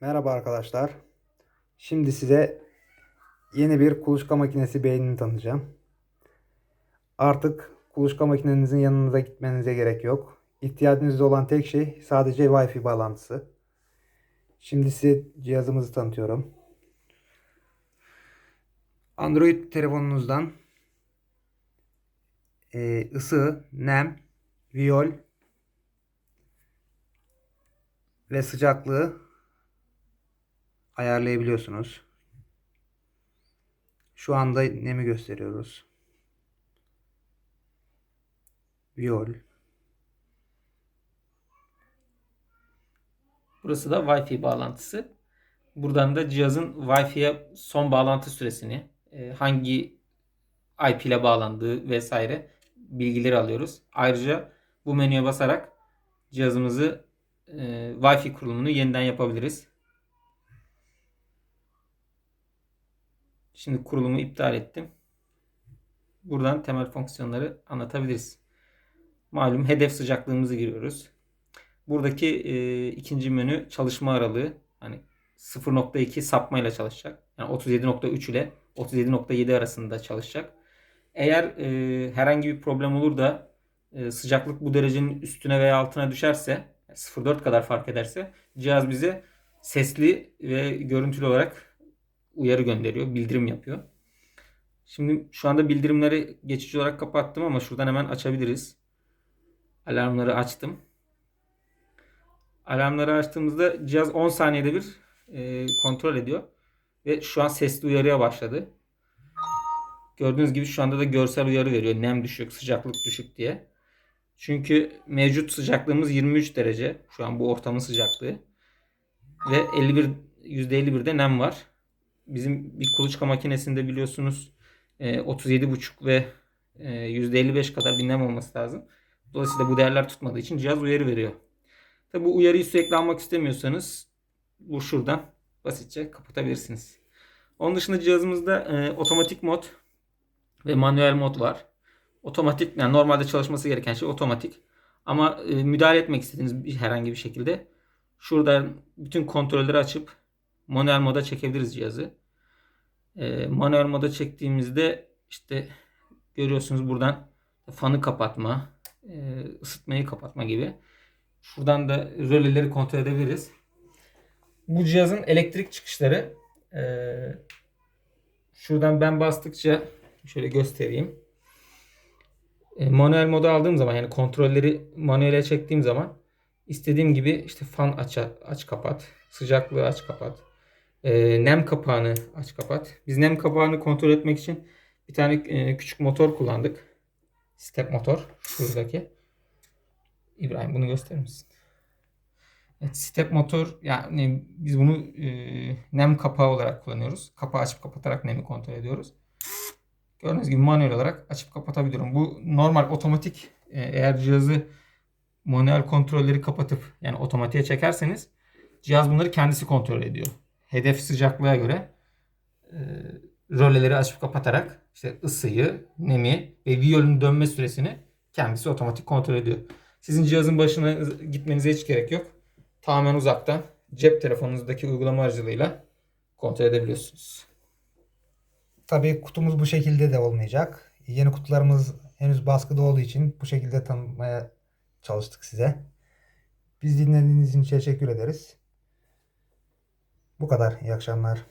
Merhaba arkadaşlar. Şimdi size yeni bir kuluçka makinesi beynini tanıtacağım. Artık kuluçka makinenizin yanınıza gitmenize gerek yok. İhtiyacınız olan tek şey sadece Wi-Fi bağlantısı. Şimdi size cihazımızı tanıtıyorum. Android telefonunuzdan e, ısı, nem, viyol ve sıcaklığı ayarlayabiliyorsunuz. Şu anda nemi gösteriyoruz. Viyol. Burası da Wi-Fi bağlantısı. Buradan da cihazın Wi-Fi'ye son bağlantı süresini, e, hangi IP ile bağlandığı vesaire bilgileri alıyoruz. Ayrıca bu menüye basarak cihazımızı e, Wi-Fi kurulumunu yeniden yapabiliriz. Şimdi kurulumu iptal ettim. Buradan temel fonksiyonları anlatabiliriz. Malum hedef sıcaklığımızı giriyoruz. Buradaki e, ikinci menü çalışma aralığı. Hani 0.2 sapmayla çalışacak. Yani 37.3 ile 37.7 arasında çalışacak. Eğer e, herhangi bir problem olur da e, sıcaklık bu derecenin üstüne veya altına düşerse 0.4 kadar fark ederse cihaz bize sesli ve görüntülü olarak uyarı gönderiyor, bildirim yapıyor. Şimdi şu anda bildirimleri geçici olarak kapattım ama şuradan hemen açabiliriz. Alarmları açtım. Alarmları açtığımızda cihaz 10 saniyede bir e, kontrol ediyor. Ve şu an sesli uyarıya başladı. Gördüğünüz gibi şu anda da görsel uyarı veriyor. Nem düşük, sıcaklık düşük diye. Çünkü mevcut sıcaklığımız 23 derece. Şu an bu ortamın sıcaklığı. Ve 51 %51'de nem var. Bizim bir kuluçka makinesinde biliyorsunuz e, 37,5 ve e, %55 kadar bir nem olması lazım. Dolayısıyla bu değerler tutmadığı için cihaz uyarı veriyor. Tabi bu uyarıyı sürekli almak istemiyorsanız bu şuradan basitçe kapatabilirsiniz. Onun dışında cihazımızda e, otomatik mod ve manuel mod var. Otomatik yani normalde çalışması gereken şey otomatik. Ama e, müdahale etmek istediğiniz herhangi bir şekilde şuradan bütün kontrolleri açıp manuel moda çekebiliriz cihazı. E, manuel moda çektiğimizde işte görüyorsunuz buradan fanı kapatma, e, ısıtmayı kapatma gibi. Şuradan da röleleri kontrol edebiliriz. Bu cihazın elektrik çıkışları e, şuradan ben bastıkça şöyle göstereyim. E, manuel moda aldığım zaman yani kontrolleri manuele çektiğim zaman istediğim gibi işte fan aç aç kapat, sıcaklığı aç kapat, e, nem kapağını aç kapat. Biz nem kapağını kontrol etmek için bir tane e, küçük motor kullandık. Step motor şuradaki. İbrahim bunu gösterir misin? Evet, step motor yani biz bunu e, nem kapağı olarak kullanıyoruz. Kapağı açıp kapatarak nemi kontrol ediyoruz. Gördüğünüz gibi manuel olarak açıp kapatabiliyorum. Bu normal otomatik e, eğer cihazı manuel kontrolleri kapatıp yani otomatiğe çekerseniz cihaz bunları kendisi kontrol ediyor. Hedef sıcaklığa göre e, röleleri açıp kapatarak işte ısıyı, nemi ve viyolun dönme süresini kendisi otomatik kontrol ediyor. Sizin cihazın başına gitmenize hiç gerek yok. Tamamen uzaktan cep telefonunuzdaki uygulama aracılığıyla kontrol edebiliyorsunuz. Tabii kutumuz bu şekilde de olmayacak. Yeni kutularımız henüz baskıda olduğu için bu şekilde tanıtmaya çalıştık size. Biz dinlediğiniz için teşekkür ederiz. Bu kadar. İyi akşamlar.